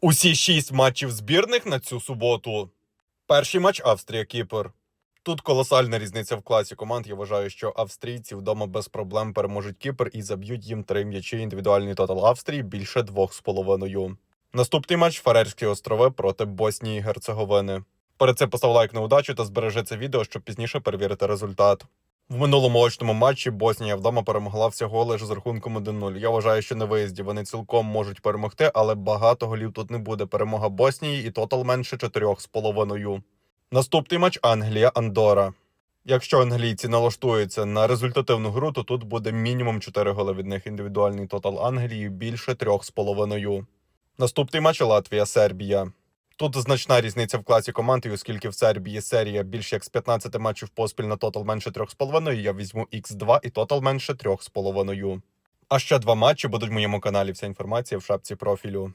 Усі шість матчів збірних на цю суботу. Перший матч Австрія-Кіпр. Тут колосальна різниця в класі команд. Я вважаю, що австрійці вдома без проблем переможуть Кіпр і заб'ють їм три м'ячі. Індивідуальний тотал Австрії більше двох з половиною. Наступний матч Фарерські острови проти Боснії і Герцеговини. Перед цим постав лайк на удачу та збережи це відео, щоб пізніше перевірити результат. В минулому очному матчі Боснія вдома перемогла всього лише з рахунком 1-0. Я вважаю, що на виїзді вони цілком можуть перемогти, але багато голів тут не буде. Перемога Боснії і тотал менше 4,5. Наступний матч Англія Андора. Якщо англійці налаштуються на результативну гру, то тут буде мінімум 4 голи від них. Індивідуальний тотал Англії більше 3,5. Наступний матч Латвія Сербія. Тут значна різниця в класі команд, і оскільки в Сербії серія більше як з 15 матчів поспіль на тотал менше 3,5, я візьму X2 і тотал менше 3,5. А ще два матчі будуть в моєму каналі. Вся інформація в шапці профілю.